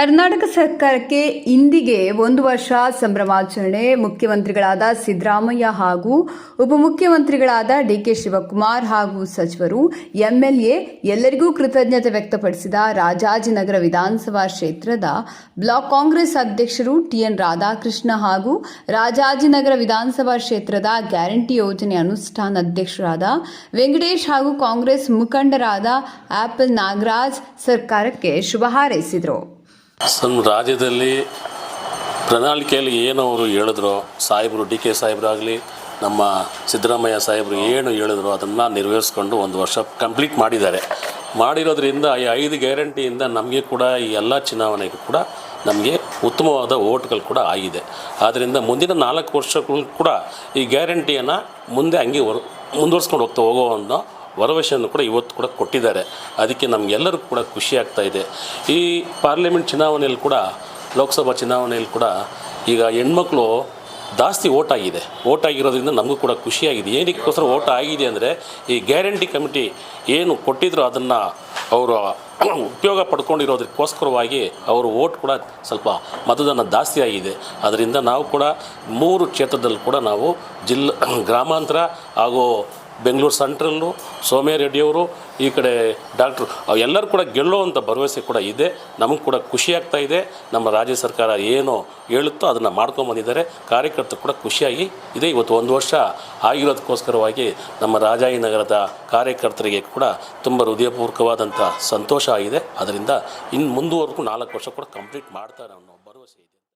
ಕರ್ನಾಟಕ ಸರ್ಕಾರಕ್ಕೆ ಇಂದಿಗೆ ಒಂದು ವರ್ಷ ಸಂಭ್ರಮಾಚರಣೆ ಮುಖ್ಯಮಂತ್ರಿಗಳಾದ ಸಿದ್ದರಾಮಯ್ಯ ಹಾಗೂ ಉಪಮುಖ್ಯಮಂತ್ರಿಗಳಾದ ಡಿಕೆ ಶಿವಕುಮಾರ್ ಹಾಗೂ ಸಚಿವರು ಎಂಎಲ್ಎ ಎಲ್ಲರಿಗೂ ಕೃತಜ್ಞತೆ ವ್ಯಕ್ತಪಡಿಸಿದ ರಾಜಾಜಿನಗರ ವಿಧಾನಸಭಾ ಕ್ಷೇತ್ರದ ಬ್ಲಾಕ್ ಕಾಂಗ್ರೆಸ್ ಅಧ್ಯಕ್ಷರು ಟಿಎನ್ ರಾಧಾಕೃಷ್ಣ ಹಾಗೂ ರಾಜಾಜಿನಗರ ವಿಧಾನಸಭಾ ಕ್ಷೇತ್ರದ ಗ್ಯಾರಂಟಿ ಯೋಜನೆ ಅನುಷ್ಠಾನ ಅಧ್ಯಕ್ಷರಾದ ವೆಂಕಟೇಶ್ ಹಾಗೂ ಕಾಂಗ್ರೆಸ್ ಮುಖಂಡರಾದ ಆಪಲ್ ನಾಗರಾಜ್ ಸರ್ಕಾರಕ್ಕೆ ಶುಭ ಹಾರೈಸಿದರು. ಸಣ್ಣ ರಾಜ್ಯದಲ್ಲಿ ಪ್ರಣಾಳಿಕೆಯಲ್ಲಿ ಏನು ಅವರು ಹೇಳಿದ್ರು, ಸಾಹೇಬರು ಡಿ ಕೆ ಸಾಹೇಬರಾಗಲಿ ನಮ್ಮ ಸಿದ್ದರಾಮಯ್ಯ ಸಾಹೇಬರು ಏನು ಹೇಳಿದ್ರು ಅದನ್ನು ನೆರವೇರಿಸ್ಕೊಂಡು ಒಂದು ವರ್ಷ ಕಂಪ್ಲೀಟ್ ಮಾಡಿದ್ದಾರೆ. ಮಾಡಿರೋದ್ರಿಂದ ಈ ಐದು ಗ್ಯಾರಂಟಿಯಿಂದ ನಮಗೆ ಕೂಡ ಈ ಎಲ್ಲ ಚುನಾವಣೆಗೂ ಕೂಡ ನಮಗೆ ಉತ್ತಮವಾದ ಓಟ್ಗಳು ಕೂಡ ಆಗಿದೆ. ಆದ್ದರಿಂದ ಮುಂದಿನ ನಾಲ್ಕು ವರ್ಷಗಳು ಕೂಡ ಈ ಗ್ಯಾರಂಟಿಯನ್ನು ಮುಂದೆ ಹಂಗೆ ಮುಂದುವರ್ಸ್ಕೊಂಡು ಹೋಗ್ತಾ ಹೋಗೋ ಅನ್ನೋ ಭರವಸೆಯನ್ನು ಕೂಡ ಇವತ್ತು ಕೂಡ ಕೊಟ್ಟಿದ್ದಾರೆ. ಅದಕ್ಕೆ ನಮಗೆಲ್ಲರಿಗೂ ಕೂಡ ಖುಷಿ ಆಗ್ತಾ ಇದೆ. ಈ ಪಾರ್ಲಿಮೆಂಟ್ ಚುನಾವಣೆಯಲ್ಲಿ ಕೂಡ, ಲೋಕಸಭಾ ಚುನಾವಣೆಯಲ್ಲಿ ಕೂಡ ಈಗ ಹೆಣ್ಮಕ್ಳು ಜಾಸ್ತಿ ಓಟ್ ಆಗಿದೆ ಓಟ್ ಆಗಿರೋದ್ರಿಂದ ನಮಗೂ ಕೂಡ ಖುಷಿಯಾಗಿದೆ. ಏನಕ್ಕೋಸ್ಕರ ಓಟ್ ಆಗಿದೆ ಅಂದರೆ ಈ ಗ್ಯಾರಂಟಿ ಕಮಿಟಿ ಏನು ಕೊಟ್ಟಿದ್ರು ಅದನ್ನು ಅವರು ಉಪಯೋಗ ಪಡ್ಕೊಂಡಿರೋದಕ್ಕೋಸ್ಕರವಾಗಿ ಅವರು ಓಟ್ ಕೂಡ ಸ್ವಲ್ಪ ಮತದಾನ ಜಾಸ್ತಿ ಆಗಿದೆ. ಅದರಿಂದ ನಾವು ಕೂಡ ಮೂರು ಕ್ಷೇತ್ರದಲ್ಲಿ ಕೂಡ ನಾವು ಜಿಲ್ಲಾ, ಗ್ರಾಮಾಂತರ ಹಾಗೂ ಬೆಂಗಳೂರು ಸೆಂಟ್ರಲ್ಲು, ಸೋಮ್ಯ ರೆಡ್ಡಿಯವರು, ಈ ಕಡೆ ಡಾಕ್ಟ್ರು ಎಲ್ಲರೂ ಕೂಡ ಗೆಲ್ಲೋ ಅಂತ ಭರವಸೆ ಕೂಡ ಇದೆ. ನಮಗೆ ಕೂಡ ಖುಷಿ ಆಗ್ತಾ ಇದೆ. ನಮ್ಮ ರಾಜ್ಯ ಸರ್ಕಾರ ಏನು ಹೇಳುತ್ತೋ ಅದನ್ನು ಮಾಡ್ಕೊಂಬಂದಿದ್ದಾರೆ ಕಾರ್ಯಕರ್ತರು ಕೂಡ ಖುಷಿಯಾಗಿ ಇದೆ. ಇವತ್ತು ಒಂದು ವರ್ಷ ಆಗಿರೋದಕ್ಕೋಸ್ಕರವಾಗಿ ನಮ್ಮ ರಾಜಾಜಿನಗರದ ಕಾರ್ಯಕರ್ತರಿಗೆ ಕೂಡ ತುಂಬ ಹೃದಯಪೂರ್ವಕವಾದಂಥ ಸಂತೋಷ ಆಗಿದೆ. ಅದರಿಂದ ಇನ್ನು ಮುಂದುವರೆಗೂ ನಾಲ್ಕು ವರ್ಷ ಕೂಡ ಕಂಪ್ಲೀಟ್ ಮಾಡ್ತಾರೆ ಅನ್ನೋ